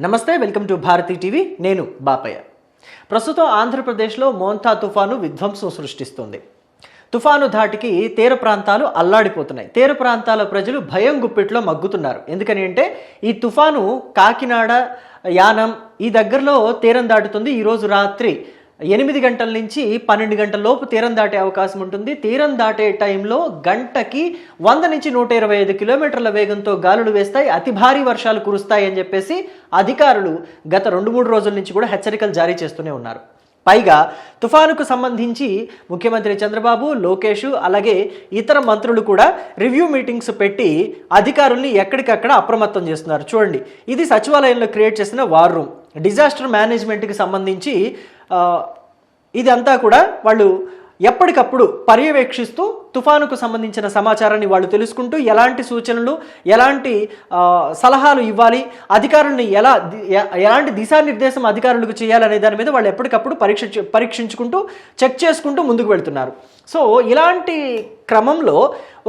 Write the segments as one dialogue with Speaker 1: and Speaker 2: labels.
Speaker 1: నమస్తే welcome to Bharati TV. నేను బాపయ్య. ప్రస్తుతం ఆంధ్రప్రదేశ్లో మోంతా తుఫాను విధ్వంసం సృష్టిస్తుంది. తుఫాను ధాటికి తీర ప్రాంతాలు అల్లాడిపోతున్నాయి. తీర ప్రాంతాల ప్రజలు భయం గుప్పిట్లో మగ్గుతున్నారు. ఎందుకని అంటే ఈ తుఫాను కాకినాడ యానం ఈ దగ్గరలో తీరం దాటుతుంది. ఈరోజు రాత్రి ఎనిమిది గంటల నుంచి పన్నెండు గంటల లోపు తీరం దాటే అవకాశం ఉంటుంది. తీరం దాటే టైంలో గంటకి వంద నుంచి నూట ఇరవై ఐదు కిలోమీటర్ల వేగంతో గాలులు వేస్తాయి. అతి భారీ వర్షాలు కురుస్తాయి అని చెప్పేసి అధికారులు గత రెండు మూడు రోజుల నుంచి కూడా హెచ్చరికలు జారీ చేస్తూనే ఉన్నారు. పైగా తుఫానుకు సంబంధించి ముఖ్యమంత్రి చంద్రబాబు లోకేష్ అలాగే ఇతర మంత్రులు కూడా రివ్యూ మీటింగ్స్ పెట్టి అధికారుల్ని ఎక్కడికక్కడ అప్రమత్తం చేస్తున్నారు. చూడండి ఇది సచివాలయంలో క్రియేట్ చేసిన వార్ రూమ్. డిజాస్టర్ మేనేజ్మెంట్కి సంబంధించి ఇదంతా కూడా వాళ్ళు ఎప్పటికప్పుడు పర్యవేక్షిస్తూ తుఫానుకు సంబంధించిన సమాచారాన్ని వాళ్ళు తెలుసుకుంటూ ఎలాంటి సూచనలు ఎలాంటి సలహాలు ఇవ్వాలి అధికారుల్ని ఎలా ఎలాంటి దిశానిర్దేశం అధికారులకు చేయాలనే దాని మీద వాళ్ళు ఎప్పటికప్పుడు పరీక్ష పరీక్షించుకుంటూ చెక్ చేసుకుంటూ ముందుకు వెళ్తున్నారు. సో ఇలాంటి క్రమంలో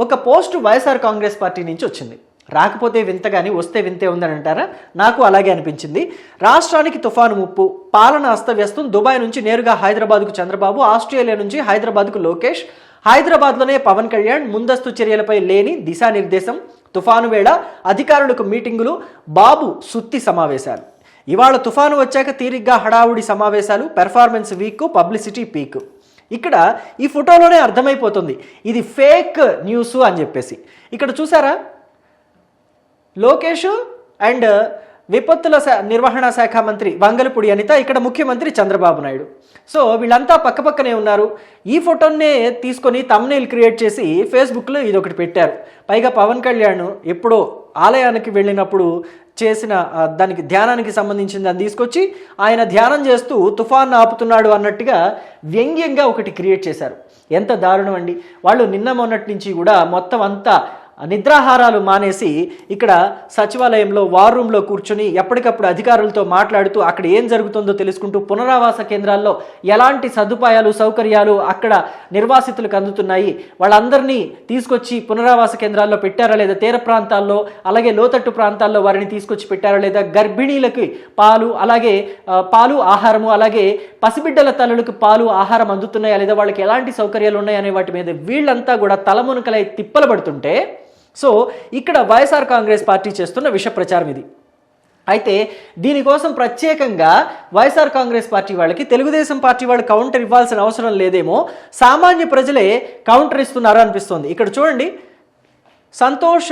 Speaker 1: ఒక పోస్ట్ వైఎస్ఆర్ కాంగ్రెస్ పార్టీ నుంచి వచ్చింది. రాకపోతే వింత కానీ వస్తే వింతే ఉందని అంటారా? నాకు అలాగే అనిపించింది. రాష్ట్రానికి తుఫాను ముప్పు పాలన అస్తవ్యస్తం దుబాయ్ నుంచి నేరుగా హైదరాబాద్కు చంద్రబాబు ఆస్ట్రేలియా నుంచి హైదరాబాద్కు లోకేష్. హైదరాబాద్లోనే పవన్ కళ్యాణ్ ముందస్తు చర్యలపై లేని దిశానిర్దేశం. తుఫాను వేళ అధికారులకు మీటింగులు బాబు సుత్తి సమావేశాలు. ఇవాళ తుఫాను వచ్చాక తీరిగ్గా హడావుడి సమావేశాలు పెర్ఫార్మెన్స్ వీక్ పబ్లిసిటీ పీక్. ఇక్కడ ఈ ఫోటోలోనే అర్థమైపోతుంది. ఇది ఫేక్ న్యూస్ అని చెప్పేసి. ఇక్కడ చూసారా? లోకేష్ అండ్ విపత్తుల శా- నిర్వహణ శాఖ మంత్రి వంగలపూడి అనిత ఇక్కడ ముఖ్యమంత్రి చంద్రబాబు నాయుడు. సో వీళ్ళంతా పక్కపక్కనే ఉన్నారు. ఈ ఫోటోనే తీసుకొని తమ్నేల్ క్రియేట్ చేసి ఫేస్బుక్లో ఇది ఒకటి పెట్టారు. పైగా పవన్ కళ్యాణ్ ఎప్పుడో ఆలయానికి వెళ్ళినప్పుడు చేసిన దానికి ధ్యానానికి సంబంధించిన దాన్ని తీసుకొచ్చి ఆయన ధ్యానం చేస్తూ తుఫాన్ ఆపుతున్నాడు అన్నట్టుగా వ్యంగ్యంగా ఒకటి క్రియేట్ చేశారు. ఎంత దారుణం అండి. వాళ్ళు నిన్న మొన్నటి నుంచి కూడా మొత్తం అంతా నిద్రాహారాలు మానేసి ఇక్కడ సచివాలయంలో వార్ రూమ్లో కూర్చుని ఎప్పటికప్పుడు అధికారులతో మాట్లాడుతూ అక్కడ ఏం జరుగుతుందో తెలుసుకుంటూ పునరావాస కేంద్రాల్లో ఎలాంటి సదుపాయాలు సౌకర్యాలు అక్కడ నిర్వాసితులకు అందుతున్నాయి? వాళ్ళందరినీ తీసుకొచ్చి పునరావాస కేంద్రాల్లో పెట్టారా లేదా? తీర ప్రాంతాల్లో అలాగే లోతట్టు ప్రాంతాల్లో వారిని తీసుకొచ్చి పెట్టారా లేదా? గర్భిణీలకి పాలు అలాగే పాలు ఆహారము అలాగే పసిబిడ్డల తల్లులకు పాలు ఆహారం అందుతున్నాయా లేదా? వాళ్ళకి ఎలాంటి సౌకర్యాలు ఉన్నాయనే వాటి మీద వీళ్ళంతా కూడా తలమునకలై తిప్పలు పడుతుంటే సో ఇక్కడ వైఎస్ఆర్ కాంగ్రెస్ పార్టీ చేస్తున్న విష ప్రచారం ఇది. అయితే దీనికోసం ప్రత్యేకంగా వైఎస్ఆర్ కాంగ్రెస్ పార్టీ వాళ్ళకి తెలుగుదేశం పార్టీ వాళ్ళు కౌంటర్ ఇవ్వాల్సిన అవసరం లేదేమో సామాన్య ప్రజలే కౌంటర్ ఇస్తున్నారు అనిపిస్తుంది. ఇక్కడ చూడండి సంతోష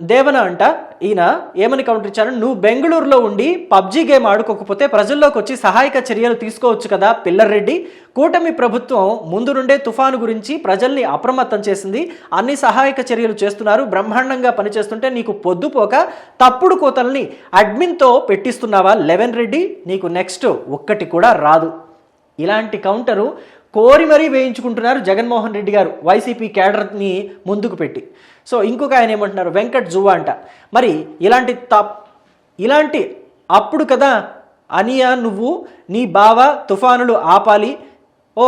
Speaker 1: దేవన అంట ఈయన ఏమని కౌంటర్ ఇచ్చారు? నువ్వు బెంగళూరులో ఉండి పబ్జీ గేమ్ ఆడుకోకపోతే ప్రజల్లోకి వచ్చి సహాయక చర్యలు తీసుకోవచ్చు కదా పిల్లర్రెడ్డి. కూటమి ప్రభుత్వం ముందు నుండే తుఫాను గురించి ప్రజల్ని అప్రమత్తం చేసింది. అన్ని సహాయక చర్యలు చేస్తున్నారు. బ్రహ్మాండంగా పనిచేస్తుంటే నీకు పొద్దుపోక తప్పుడు కోతల్ని అడ్మిన్తో పెట్టిస్తున్నావా లెవెన్ రెడ్డి? నీకు నెక్స్ట్ ఒక్కటి కూడా రాదు. ఇలాంటి కౌంటరు కోరి మరీ వేయించుకుంటున్నారు జగన్మోహన్ రెడ్డి గారు వైసీపీ క్యాడర్ని ముందుకు పెట్టి. సో ఇంకొక ఆయన ఏమంటున్నారు వెంకట్ జువా అంట. మరి ఇలాంటి తప్ ఇలాంటి అప్పుడు కదా అనియా నువ్వు నీ బావ తుఫానులు ఆపాలి. ఓ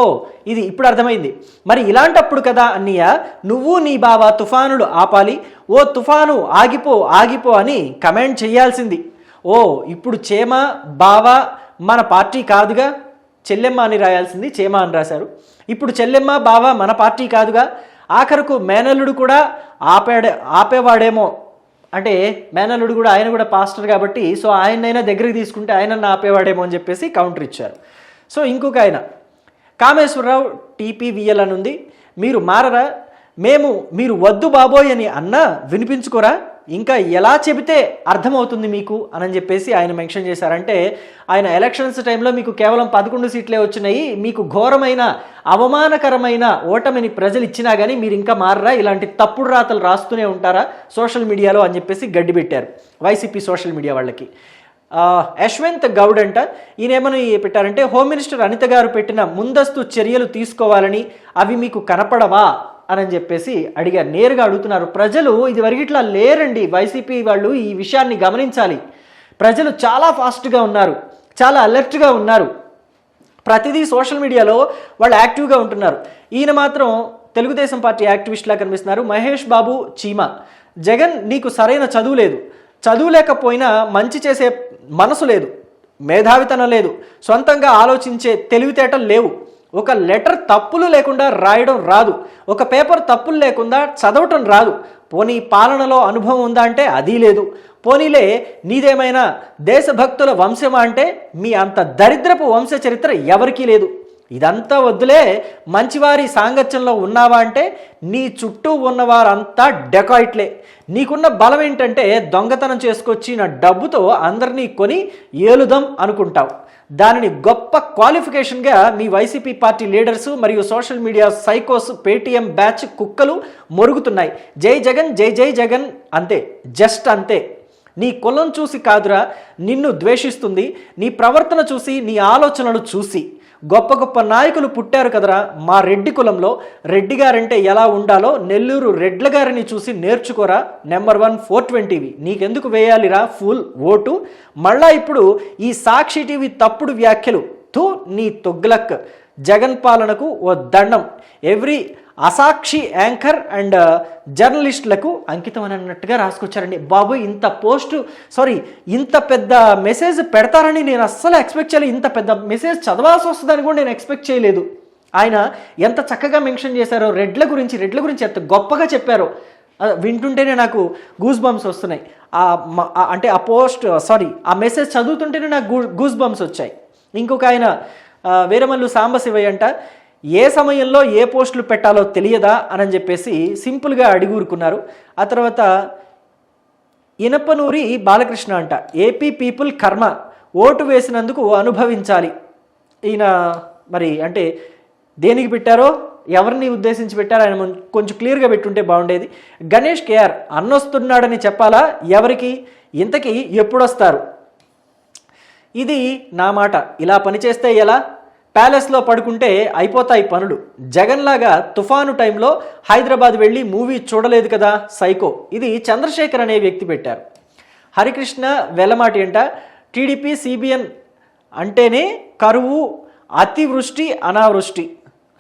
Speaker 1: ఇది ఇప్పుడు అర్థమైంది. మరి ఇలాంటప్పుడు కదా అన్నయ్య నువ్వు నీ బావ తుఫానులు ఆపాలి. ఓ తుఫాను ఆగిపో ఆగిపో అని కమెంట్ చేయాల్సింది. ఓ ఇప్పుడు చేమ బావ మన పార్టీ కాదుగా? చెల్లెమ్మ అని రాయాల్సింది చేమ అని రాశారు. ఇప్పుడు చెల్లెమ్మ బావ మన పార్టీ కాదుగా ఆఖరకు మేనల్లుడు కూడా ఆపాడే ఆపేవాడేమో. అంటే మేనల్లుడు కూడా ఆయన కూడా పాస్టర్ కాబట్టి సో ఆయనైనా దగ్గరికి తీసుకుంటే ఆయన ఆపేవాడేమో అని చెప్పేసి కౌంటర్ ఇచ్చారు. సో ఇంకొక ఆయన కామేశ్వరరావు టీపీవీఎల్ అని ఉంది. మీరు మారరా? మేము మీరు వద్దు బాబోయ్ అని అన్నా వినిపించుకోరా? ఇంకా ఎలా చెబితే అర్థమవుతుంది మీకు అని చెప్పేసి ఆయన మెన్షన్ చేశారంటే ఆయన ఎలక్షన్స్ టైంలో మీకు కేవలం పదకొండు సీట్లే వచ్చినాయి మీకు ఘోరమైన అవమానకరమైన ఓటమిని ప్రజలు ఇచ్చినా కానీ మీరు ఇంకా మారరా ఇలాంటి తప్పుడు రాతలు రాస్తూనే ఉంటారా? సోషల్ మీడియాలో అని చెప్పేసి గడ్డి పెట్టారు వైసీపీ సోషల్ మీడియా వాళ్ళకి. యశ్వంత్ గౌడ్ అంట ఈయన ఏమని పెట్టారంటే హోమ్ మినిస్టర్ అనిత గారు పెట్టిన ముందస్తు చర్యలు తీసుకోవాలని అవి మీకు కనపడవా? అని చెప్పేసి అడిగారు. నేరుగా అడుగుతున్నారు. ప్రజలు ఇది వరగిట్లా లేరండి. వైసీపీ వాళ్ళు ఈ విషయాన్ని గమనించాలి. ప్రజలు చాలా ఫాస్ట్గా ఉన్నారు. చాలా అలర్ట్గా ఉన్నారు. ప్రతిదీ సోషల్ మీడియాలో వాళ్ళు యాక్టివ్గా ఉంటున్నారు. ఈయన మాత్రం తెలుగుదేశం పార్టీ యాక్టివిస్ట్లా కనిపిస్తున్నారు. మహేష్ బాబు చీమా. జగన్ నీకు సరైన చదువు లేదు. చదువు లేకపోయినా మంచి చేసే మనసు లేదు. మేధావితనం లేదు. సొంతంగా ఆలోచించే తెలివితేటలు లేవు. ఒక లెటర్ తప్పులు లేకుండా రాయడం రాదు. ఒక పేపర్ తప్పులు లేకుండా చదవటం రాదు. పోనీ పాలనలో అనుభవం ఉందా అంటే అది లేదు. పోనీలే నీదేమైనా దేశభక్తుల వంశమా అంటే మీ అంత దరిద్రపు వంశ చరిత్ర ఎవరికీ లేదు. ఇదంతా వద్దులే మంచివారి సాంగత్యంలో ఉన్నావా అంటే నీ చుట్టూ ఉన్నవారంతా డెకాయిట్లే. నీకున్న బలం ఏంటంటే దొంగతనం చేసుకొచ్చిన డబ్బుతో అందరినీ కొని ఏలుదాం అనుకుంటావు. దానిని గొప్ప క్వాలిఫికేషన్గా మీ వైసీపీ పార్టీ లీడర్స్ మరియు సోషల్ మీడియా సైకోస్ పేటీఎం బ్యాచ్ కుక్కలు మొరుగుతున్నాయి. జై జగన్ జై జై జగన్ అంతే జస్ట్ అంతే. నీ కులం చూసి కాదురా నిన్ను ద్వేషిస్తుంది నీ ప్రవర్తన చూసి నీ ఆలోచనలు చూసి. గొప్ప గొప్ప నాయకులు పుట్టారు కదరా మా రెడ్డి కులంలో. రెడ్డి గారంటే ఎలా ఉండాలో నెల్లూరు రెడ్ల గారిని చూసి నేర్చుకోరా. నెంబర్ వన్ ఫోర్ ట్వంటీవి నీకెందుకు వేయాలిరా ఫుల్ ఓటు? మళ్ళా ఇప్పుడు ఈ సాక్షి టీవీ తప్పుడు వ్యాఖ్యలు. తూ నీ తొగ్లక్. జగన్ పాలనకు ఓ దండం. ఎవ్రీ అసాక్షి యాంకర్ అండ్ uh, జర్నలిస్టులకు అంకితం అని అన్నట్టుగా రాసుకొచ్చారండి. బాబు ఇంత పోస్ట్ సారీ ఇంత పెద్ద మెసేజ్ పెడతారని నేను అస్సలు ఎక్స్పెక్ట్ చేయలేదు. ఇంత పెద్ద మెసేజ్ చదవాల్సి వస్తుందని కూడా నేను ఎక్స్పెక్ట్ చేయలేదు. ఆయన ఎంత చక్కగా మెన్షన్ చేశారో రెడ్ల గురించి రెడ్ల గురించి ఎంత గొప్పగా చెప్పారో వింటుంటేనే నాకు గూస్ బంప్స్ వస్తున్నాయి. ఆ అంటే ఆ పోస్ట్ uh, సారీ ఆ మెసేజ్ చదువుతుంటేనే నాకు గూ గూస్ బంప్స్ వచ్చాయి. ఇంకొక ఆయన వేరమల్లు వీరమల్లు సాంబశివయ్య అంట ఏ సమయంలో ఏ పోస్టులు పెట్టాలో తెలియదా అని చెప్పేసి సింపుల్గా అడిగూరుకున్నారు. ఆ తర్వాత ఇనపనూరి బాలకృష్ణ అంట ఏపీ పీపుల్ కర్మ ఓటు వేసినందుకు అనుభవించాలి. ఈయన మరి అంటే దేనికి పెట్టారో ఎవరిని ఉద్దేశించి పెట్టారో ఆయన కొంచెం క్లియర్గా పెట్టుంటే బాగుండేది. గణేష్ కేఆర్ అన్నొస్తున్నాడని చెప్పాలా? ఎవరికి? ఇంతకీ ఎప్పుడొస్తారు? ఇది నా మాట. ఇలా పనిచేస్తే ఎలా? ప్యాలెస్లో పడుకుంటే అయిపోతాయి పనులు. జగన్లాగా తుఫాను టైంలో హైదరాబాద్ వెళ్ళి మూవీ చూడలేదు కదా సైకో. ఇది చంద్రశేఖర్ అనే వ్యక్తి పెట్టారు. హరికృష్ణ వెల్లమాటి అంట టీడీపీ సిబిఎన్ అంటేనే కరువు అతివృష్టి అనావృష్టి.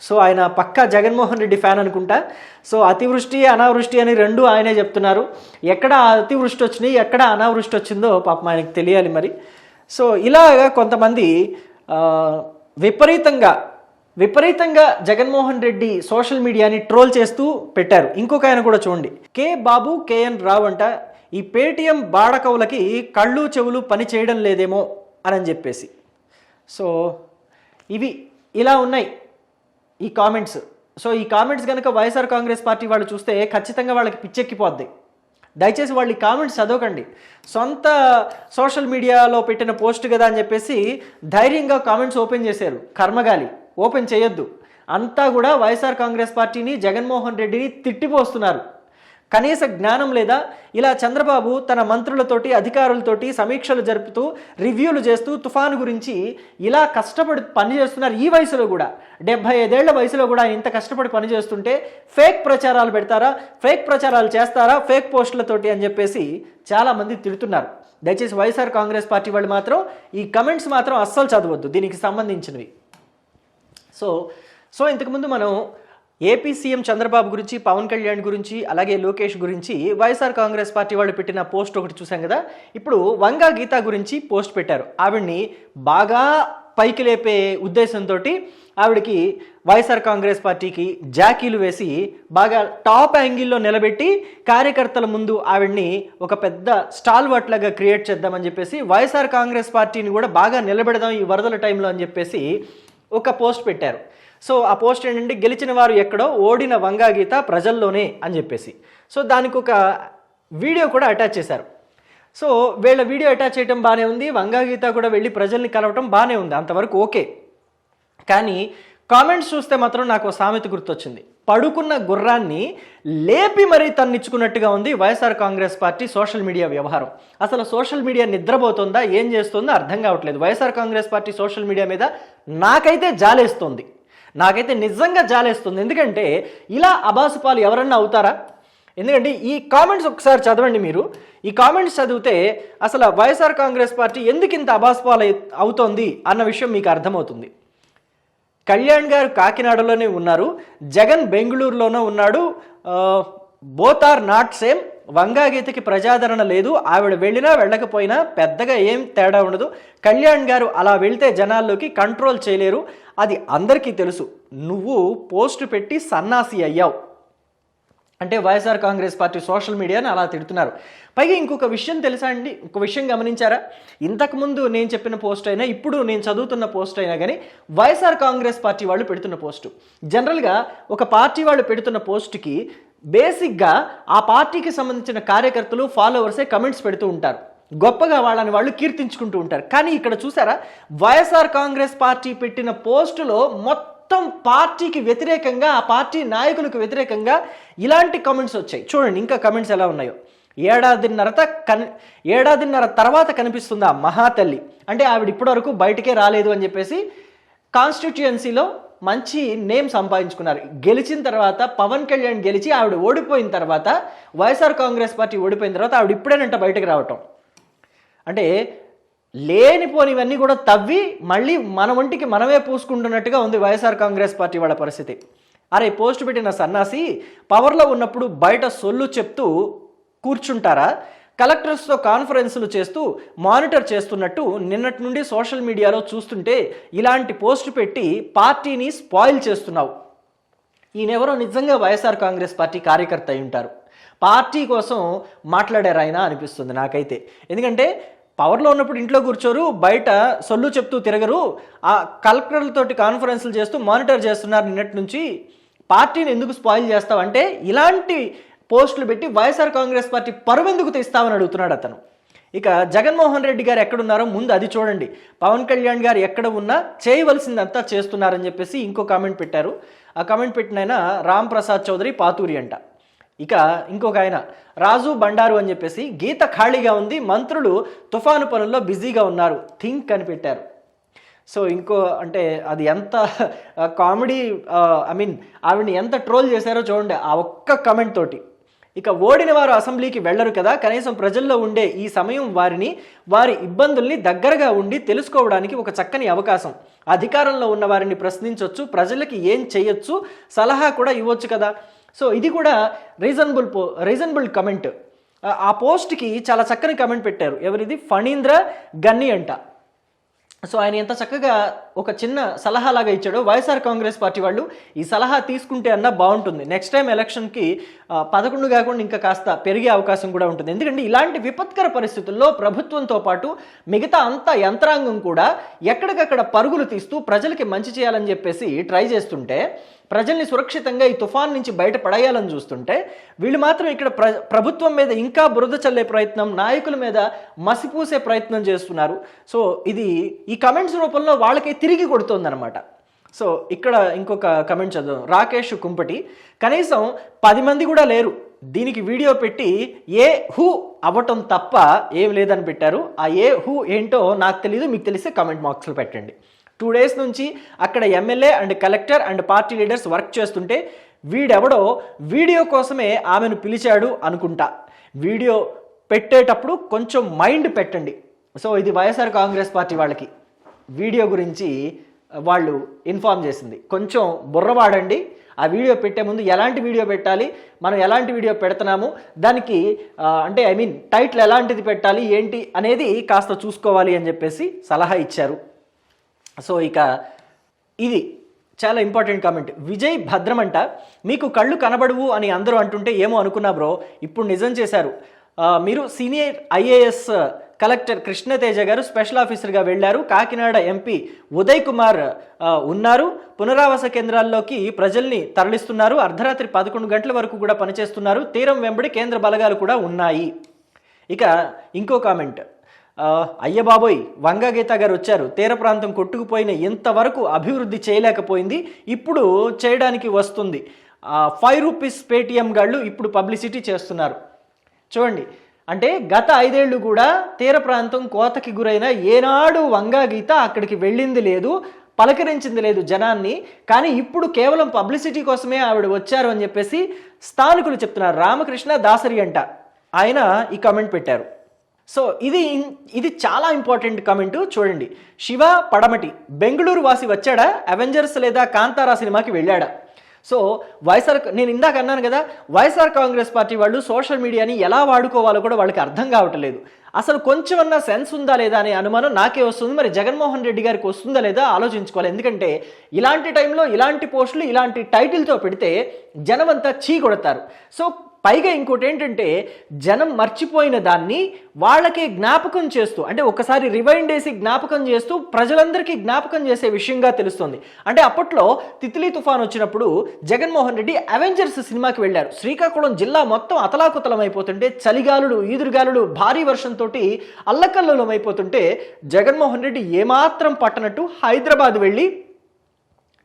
Speaker 1: సో ఆయన పక్కా జగన్మోహన్ రెడ్డి ఫ్యాన్ అనుకుంటా. సో అతివృష్టి అనావృష్టి అని రెండు ఆయనే చెప్తున్నారు. ఎక్కడ అతివృష్టి వచ్చినాయి ఎక్కడ అనావృష్టి వచ్చిందో పాపం ఆయనకు తెలియాలి మరి. సో ఇలాగా కొంతమంది విపరీతంగా విపరీతంగా జగన్మోహన్ రెడ్డి సోషల్ మీడియాని ట్రోల్ చేస్తూ పెట్టారు. ఇంకొక ఆయన కూడా చూడండి. కే బాబు కేఎన్ రావు అంట ఈ పేటిఎం బాడకవులకి కళ్ళు చెవులు పని చేయడం లేదేమో అని చెప్పేసి. సో ఇవి ఇలా ఉన్నాయి ఈ కామెంట్స్. సో ఈ కామెంట్స్ కనుక వైఎస్ఆర్ కాంగ్రెస్ పార్టీ వాళ్ళు చూస్తే ఖచ్చితంగా వాళ్ళకి పిచ్చెక్కిపోద్ది. దయచేసి వాళ్ళు కామెంట్స్ చదవకండి. సొంత సోషల్ మీడియాలో పెట్టిన పోస్ట్ కదా అని చెప్పేసి ధైర్యంగా కామెంట్స్ ఓపెన్ చేశారు. కర్మగాలి ఓపెన్ చేయొద్దు. అంతా కూడా వైఎస్ఆర్ కాంగ్రెస్ పార్టీని జగన్మోహన్ రెడ్డిని తిట్టిపోస్తున్నారు. కనీస జ్ఞానం లేదా ఇలా చంద్రబాబు తన మంత్రులతోటి అధికారులతోటి సమీక్షలు జరుపుతూ రివ్యూలు చేస్తూ తుఫాను గురించి ఇలా కష్టపడి పనిచేస్తున్నారు ఈ వయసులో కూడా. డెబ్బై ఐదేళ్ళ వయసులో కూడా ఆయన ఇంత కష్టపడి పనిచేస్తుంటే ఫేక్ ప్రచారాలు పెడతారా? ఫేక్ ప్రచారాలు చేస్తారా? ఫేక్ పోస్టులతోటి అని చెప్పేసి చాలామంది తిడుతున్నారు. దయచేసి వైఎస్ఆర్ కాంగ్రెస్ పార్టీ వాళ్ళు మాత్రం ఈ కమెంట్స్ మాత్రం అస్సలు చదవద్దు. దీనికి సంబంధించినవి. సో సో ఇంతకుముందు మనం ఏపీ సీఎం చంద్రబాబు గురించి పవన్ కళ్యాణ్ గురించి అలాగే లోకేష్ గురించి వైఎస్ఆర్ కాంగ్రెస్ పార్టీ వాళ్ళు పెట్టిన పోస్ట్ ఒకటి చూసాం కదా? ఇప్పుడు వంగా గీత గురించి పోస్ట్ పెట్టారు. ఆవిడ్ని బాగా పైకి లేపే ఉద్దేశంతో ఆవిడకి వైఎస్ఆర్ కాంగ్రెస్ పార్టీకి జాకీలు వేసి బాగా టాప్ యాంగిల్లో నిలబెట్టి కార్యకర్తల ముందు ఆవిడ్ని ఒక పెద్ద స్టాల్ లాగా క్రియేట్ చేద్దామని చెప్పేసి వైఎస్ఆర్ కాంగ్రెస్ పార్టీని కూడా బాగా నిలబెడదాం ఈ వరదల టైంలో అని చెప్పేసి ఒక పోస్ట్ పెట్టారు. సో ఆ పోస్ట్ ఏంటంటే గెలిచిన వారు ఎక్కడో ఓడిన వంగా గీత ప్రజల్లోనే అని చెప్పేసి. సో దానికి ఒక వీడియో కూడా అటాచ్ చేశారు. సో వీళ్ళ వీడియో అటాచ్ చేయడం బాగానే ఉంది వంగా గీత కూడా వెళ్ళి ప్రజల్ని కలవటం బాగానే ఉంది అంతవరకు ఓకే. కానీ కామెంట్స్ చూస్తే మాత్రం నాకు సామెత గుర్తొచ్చింది. పడుకున్న గుర్రాన్ని లేపి మరీ తన్నిచ్చుకున్నట్టుగా ఉంది YSR Congress party social media వ్యవహారం. అసలు సోషల్ మీడియా నిద్రపోతుందా ఏం చేస్తుందో అర్థం కావట్లేదు. YSR Congress party social media మీద నాకైతే జాలేస్తుంది. నాకైతే నిజంగా జాలేస్తుంది. ఎందుకంటే ఇలా అబాసుపాలు ఎవరన్నా అవుతారా? ఎందుకంటే ఈ కామెంట్స్ ఒకసారి చదవండి మీరు. ఈ కామెంట్స్ చదివితే అసలు వైఎస్ఆర్ కాంగ్రెస్ పార్టీ ఎందుకు ఇంత అబాసుపాలు అవుతోంది అన్న విషయం మీకు అర్థమవుతుంది. కళ్యాణ్ గారు కాకినాడలోనే ఉన్నారు. జగన్ బెంగళూరులోనే ఉన్నాడు. Both are not same. Vanga గీతకి ప్రజాదరణ లేదు. ఆవిడ వెళ్ళినా వెళ్ళకపోయినా పెద్దగా ఏం తేడా ఉండదు. కళ్యాణ్ గారు అలా వెళ్తే జనాల్లోకి కంట్రోల్ చేయలేరు. అది అందరికీ తెలుసు. నువ్వు పోస్ట్ పెట్టి సన్నాసి అయ్యావు. అంటే వైఎస్ఆర్ కాంగ్రెస్ పార్టీ సోషల్ మీడియాని అలా తిడుతున్నారు. పైగా ఇంకొక విషయం తెలుసా అండి? ఇంకొక విషయం గమనించారా? ఇంతకుముందు నేను చెప్పిన పోస్ట్ అయినా ఇప్పుడు నేను చదువుతున్న పోస్ట్ అయినా కానీ వైఎస్ఆర్ కాంగ్రెస్ పార్టీ వాళ్ళు పెడుతున్న పోస్టు. జనరల్గా ఒక పార్టీ వాళ్ళు పెడుతున్న పోస్ట్కి బేసిక్గా ఆ పార్టీకి సంబంధించిన కార్యకర్తలు ఫాలోవర్సే కమెంట్స్ పెడుతూ ఉంటారు. గొప్పగా వాళ్ళని వాళ్ళు కీర్తించుకుంటూ ఉంటారు. కానీ ఇక్కడ చూసారా? వైఎస్ఆర్ కాంగ్రెస్ పార్టీ పెట్టిన పోస్టులో మొత్తం పార్టీకి వ్యతిరేకంగా ఆ పార్టీ నాయకులకు వ్యతిరేకంగా ఇలాంటి కమెంట్స్ వచ్చాయి. చూడండి ఇంకా కమెంట్స్ ఎలా ఉన్నాయో. ఏడాదిన్నరత కన్ ఏడాదిన్నర తర్వాత కనిపిస్తుంది ఆ మహాతల్లి. అంటే ఆవిడ ఇప్పటివరకు బయటికే రాలేదు అని చెప్పేసి కాన్స్టిట్యుయెన్సీలో మంచి నేమ్ సంపాదించుకున్నారు. గెలిచిన తర్వాత పవన్ కళ్యాణ్ గెలిచి ఆవిడ ఓడిపోయిన తర్వాత వైఎస్ఆర్ కాంగ్రెస్ పార్టీ ఓడిపోయిన తర్వాత ఆవిడ ఇప్పుడేనంట బయటకు రావటం. అంటే లేనిపోనివన్నీ కూడా తవ్వి మళ్ళీ మన ఒంటికి మనమే పూసుకుంటున్నట్టుగా ఉంది వైఎస్ఆర్ కాంగ్రెస్ పార్టీ వాళ్ళ పరిస్థితి. అరే పోస్ట్ పెట్టిన సన్నాసి పవర్లో ఉన్నప్పుడు బయట సొల్లు చెప్తూ కూర్చుంటారా? కలెక్టర్స్తో కాన్ఫరెన్సులు చేస్తూ మానిటర్ చేస్తున్నట్టు నిన్నటి నుండి సోషల్ మీడియాలో చూస్తుంటే ఇలాంటి పోస్టు పెట్టి పార్టీని స్పాయిల్ చేస్తున్నావు. ఈయనెవరో నిజంగా వైఎస్ఆర్ కాంగ్రెస్ పార్టీ కార్యకర్త అయి ఉంటారు. పార్టీ కోసం మాట్లాడారు ఆయన అనిపిస్తుంది నాకైతే. ఎందుకంటే పవర్లో ఉన్నప్పుడు ఇంట్లో కూర్చోరు బయట సొల్లు చెప్తూ తిరగరు. ఆ కలెక్టర్లతోటి కాన్ఫరెన్స్లు చేస్తూ మానిటర్ చేస్తున్నారు నిన్నటి నుంచి. పార్టీని ఎందుకు స్పాయిల్ చేస్తావు? అంటే ఇలాంటి పోస్టులు పెట్టి వైఎస్ఆర్ కాంగ్రెస్ పార్టీ పరువెందుకు తీస్తామని అడుగుతున్నాడు అతను. ఇక జగన్మోహన్ రెడ్డి గారు ఎక్కడున్నారో ముందు అది చూడండి. పవన్ కళ్యాణ్ గారు ఎక్కడ ఉన్నా చేయవలసిందంతా చేస్తున్నారని చెప్పేసి ఇంకో కామెంట్ పెట్టారు. ఆ కామెంట్ పెట్టిన ఆయన రామ్ ప్రసాద్ చౌదరి పాతూరి అంట. ఇక ఇంకొక ఆయన రాజు బండారు అని చెప్పేసి గీత ఖాళీగా ఉంది మంత్రులు తుఫాను పనుల్లో బిజీగా ఉన్నారు థింక్ అని పెట్టారు. సో ఇంకో అంటే అది ఎంత కామెడీ ఐ మీన్ ఆవిడని ఎంత ట్రోల్ చేశారో చూడండి ఆ ఒక్క కమెంట్ తోటి. ఇక ఓడిన వారు అసెంబ్లీకి వెళ్ళరు కదా. కనీసం ప్రజల్లో ఉండే ఈ సమయం వారిని వారి ఇబ్బందుల్ని దగ్గరగా ఉండి తెలుసుకోవడానికి ఒక చక్కని అవకాశం. అధికారంలో ఉన్న వారిని ప్రశ్నించవచ్చు ప్రజలకి ఏం చేయొచ్చు సలహా కూడా ఇవ్వచ్చు కదా. సో ఇది కూడా రీజనబుల్ పో రీజనబుల్ కమెంట్ ఆ పోస్ట్కి చాలా చక్కని కమెంట్ పెట్టారు. ఎవరిది? ఫణీంద్ర గన్ని అంట. సో ఆయన ఎంత చక్కగా ఒక చిన్న సలహాలాగా ఇచ్చాడు వైఎస్ఆర్ కాంగ్రెస్ పార్టీ వాళ్ళు. ఈ సలహా తీసుకుంటే అన్నా బాగుంటుంది. నెక్స్ట్ టైం ఎలక్షన్కి పదకొండు కాకుండా ఇంకా కాస్త పెరిగే అవకాశం కూడా ఉంటుంది. ఎందుకంటే ఇలాంటి విపత్కర పరిస్థితుల్లో ప్రభుత్వంతో పాటు మిగతా అంతా యంత్రాంగం కూడా ఎక్కడికక్కడ పరుగులు తీస్తూ ప్రజలకి మంచి చేయాలని చెప్పేసి ట్రై చేస్తుంటే ప్రజల్ని సురక్షితంగా ఈ తుఫాన్ నుంచి బయట పడేయాలని చూస్తుంటే వీళ్ళు మాత్రం ఇక్కడ ప్ర ప్రభుత్వం మీద ఇంకా బురద చల్లే ప్రయత్నం నాయకుల మీద మసిపూసే ప్రయత్నం చేస్తున్నారు. సో ఇది ఈ కమెంట్స్ రూపంలో వాళ్ళకి తిరిగి కొడుతోందనమాట సో ఇక్కడ ఇంకొక కమెంట్ చదువు రాకేష్ కుంపటి కనీసం పది మంది కూడా లేరు. దీనికి వీడియో పెట్టి ఏ హూ అవ్వటం తప్ప ఏం లేదని పెట్టారు. ఆ ఏ హూ ఏంటో నాకు తెలియదు మీకు తెలిస్తే కమెంట్ బాక్స్లో పెట్టండి. టూ డేస్ నుంచి అక్కడ MLA and collector and party leaders work చేస్తుంటే వీడెవడో వీడియో కోసమే ఆమెను పిలిచాడు అనుకుంటా. వీడియో పెట్టేటప్పుడు కొంచెం మైండ్ పెట్టండి. సో ఇది వైఎస్ఆర్ కాంగ్రెస్ పార్టీ వాళ్ళకి. వీడియో గురించి వాళ్ళు ఇన్ఫామ్ చేసింది. కొంచెం బుర్ర వాడండి. ఆ వీడియో పెట్టే ముందు ఎలాంటి వీడియో పెట్టాలి? మనం ఎలాంటి వీడియో పెడుతున్నాము? దానికి అంటే ఐ మీన్ టైటిల్ ఎలాంటిది పెట్టాలి? ఏంటి? అనేది కాస్త చూసుకోవాలి అని చెప్పేసి సలహా ఇచ్చారు. సో ఇక ఇది చాలా ఇంపార్టెంట్ కామెంట్. విజయ్ భద్రమంట మీకు కళ్ళు కనబడవు అని అందరూ అంటుంటే ఏమో అనుకున్నా బ్రో ఇప్పుడు నిజం చేశారు. మీరు సీనియర్ ఐఏఎస్ కలెక్టర్ కృష్ణతేజ గారు స్పెషల్ ఆఫీసర్గా వెళ్ళారు. కాకినాడ ఎంపీ ఉదయ్ కుమార్ ఉన్నారు. పునరావాస కేంద్రాల్లోకి ప్రజల్ని తరలిస్తున్నారు. అర్ధరాత్రి పదకొండు గంటల వరకు కూడా పనిచేస్తున్నారు. తీరం వెంబడి కేంద్ర బలగాలు కూడా ఉన్నాయి. ఇక ఇంకో కామెంట్. అయ్యబాబోయ్ వంగగీత వంగా గీత గారు వచ్చారు. తీర ప్రాంతం కొట్టుకుపోయిన ఇంతవరకు అభివృద్ధి చేయలేకపోయింది. ఇప్పుడు చేయడానికి వస్తుంది. ఫైవ్ రూపీస్ పేటిఎం గాళ్ళు ఇప్పుడు పబ్లిసిటీ చేస్తున్నారు. చూడండి. అంటే గత ఐదేళ్ళు కూడా తీర ప్రాంతం కోతకి గురైన ఏనాడు వంగా గీత అక్కడికి వెళ్ళింది లేదు పలకరించింది లేదు జనాన్ని. కానీ ఇప్పుడు కేవలం పబ్లిసిటీ కోసమే ఆవిడ వచ్చారు అని చెప్పేసి స్థానికులు చెప్తున్నారు. రామకృష్ణ దాసరి అంట. ఆయన ఈ కమెంట్ పెట్టారు. సో ఇది ఇది చాలా ఇంపార్టెంట్ కమెంట్. చూడండి. శివ పడమటి. బెంగళూరు వాసి వచ్చాడా? అవెంజర్స్ లేదా కాంతారా సినిమాకి వెళ్ళాడా? సో వైఎస్ఆర్ నేను ఇందాక అన్నాను కదా వైఎస్ఆర్ కాంగ్రెస్ పార్టీ వాళ్ళు సోషల్ మీడియాని ఎలా వాడుకోవాలో కూడా వాళ్ళకి అర్థం కావట్లేదు. అసలు కొంచెమన్నా సెన్స్ ఉందా లేదా అనే అనుమానం నాకే వస్తుంది. మరి జగన్మోహన్ రెడ్డి గారికి వస్తుందా లేదా ఆలోచించుకోవాలి. ఎందుకంటే ఇలాంటి టైంలో ఇలాంటి పోస్టులు ఇలాంటి టైటిల్తో పెడితే జనమంతా చీ కొడతారు. సో పైగా ఇంకోటి ఏంటంటే జనం మర్చిపోయిన దాన్ని వాళ్ళకే జ్ఞాపకం చేస్తూ అంటే ఒకసారి రివైండ్ వేసి జ్ఞాపకం చేస్తూ ప్రజలందరికీ జ్ఞాపకం చేసే విషయంగా తెలుస్తుంది. అంటే అప్పట్లో తిత్లీ తుఫాన్ వచ్చినప్పుడు జగన్మోహన్ రెడ్డి అవెంజర్స్ సినిమాకి వెళ్ళారు. శ్రీకాకుళం జిల్లా మొత్తం అతలాకుతలం అయిపోతుంటే చలిగాలులు ఈదురుగాలులు భారీ వర్షంతో అల్లకల్లోలం అయిపోతుంటే జగన్మోహన్ రెడ్డి ఏమాత్రం పట్టనట్టు హైదరాబాద్ వెళ్ళి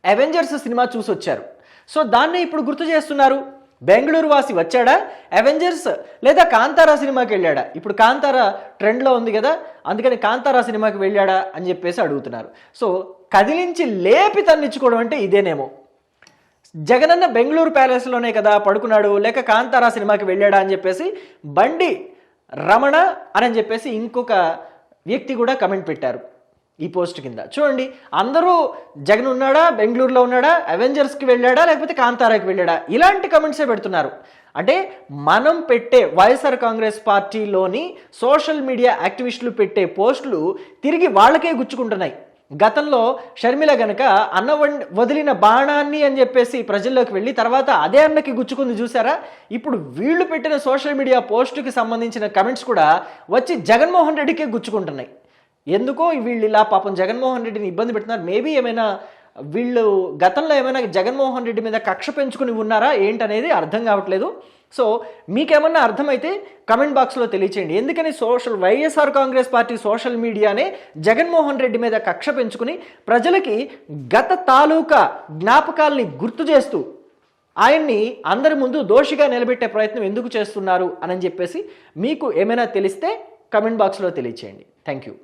Speaker 1: అవెంజర్స్ సినిమా చూసి వచ్చారు సో దాన్నే ఇప్పుడు గుర్తు చేస్తున్నారు. బెంగళూరు వాసి వచ్చాడా? అవెంజర్స్ లేదా కాంతారా సినిమాకి వెళ్ళాడా? ఇప్పుడు కాంతారా ట్రెండ్లో ఉంది కదా అందుకని కాంతారా సినిమాకి వెళ్ళాడా అని చెప్పేసి అడుగుతున్నారు. సో కదిలించి లేపి తన్నిచ్చుకోవడం అంటే ఇదేనేమో. జగనన్న బెంగళూరు ప్యాలెస్లోనే కదా పడుకున్నాడు లేక కాంతారా సినిమాకి వెళ్ళాడా అని చెప్పేసి బండి రమణ అని చెప్పేసి ఇంకొక వ్యక్తి కూడా కమెంట్ పెట్టారు. ఈ పోస్ట్ కింద. చూడండి అందరూ జగన్ ఉన్నాడా బెంగళూరులో ఉన్నాడా అవెంజర్స్కి వెళ్ళాడా లేకపోతే కాంతారాకి వెళ్ళాడా? ఇలాంటి కమెంట్సే పెడుతున్నారు. అంటే మనం పెట్టే వైఎస్ఆర్ కాంగ్రెస్ పార్టీలోని సోషల్ మీడియా యాక్టివిస్టులు పెట్టే పోస్టులు తిరిగి వాళ్ళకే గుచ్చుకుంటున్నాయి. గతంలో షర్మిల గనక అన్న వదిలిన బాణాన్ని అని చెప్పేసి ప్రజల్లోకి వెళ్ళి తర్వాత అదే అన్నకి గుచ్చుకుంది చూసారా ఇప్పుడు వీళ్ళు పెట్టిన సోషల్ మీడియా పోస్టుకి సంబంధించిన కమెంట్స్ కూడా వచ్చి జగన్మోహన్ రెడ్డికే గుచ్చుకుంటున్నాయి. ఎందుకో వీళ్ళు ఇలా పాపం జగన్మోహన్ రెడ్డిని ఇబ్బంది పెడుతున్నారు. మేబీ ఏమైనా వీళ్ళు గతంలో ఏమైనా జగన్మోహన్ రెడ్డి మీద కక్ష పెంచుకుని ఉన్నారా ఏంటనేది అర్థం కావట్లేదు. సో మీకేమన్నా అర్థమైతే కమెంట్ బాక్స్లో తెలియచేయండి. ఎందుకని social YSR Congress party social మీడియానే జగన్మోహన్ రెడ్డి మీద కక్ష పెంచుకుని ప్రజలకి గత తాలూకా జ్ఞాపకాల్ని గుర్తు చేస్తూ ఆయన్ని అందరి ముందు దోషిగా నిలబెట్టే ప్రయత్నం ఎందుకు చేస్తున్నారు అని చెప్పేసి మీకు ఏమైనా తెలిస్తే కమెంట్ బాక్స్లో తెలియచేయండి. Thank you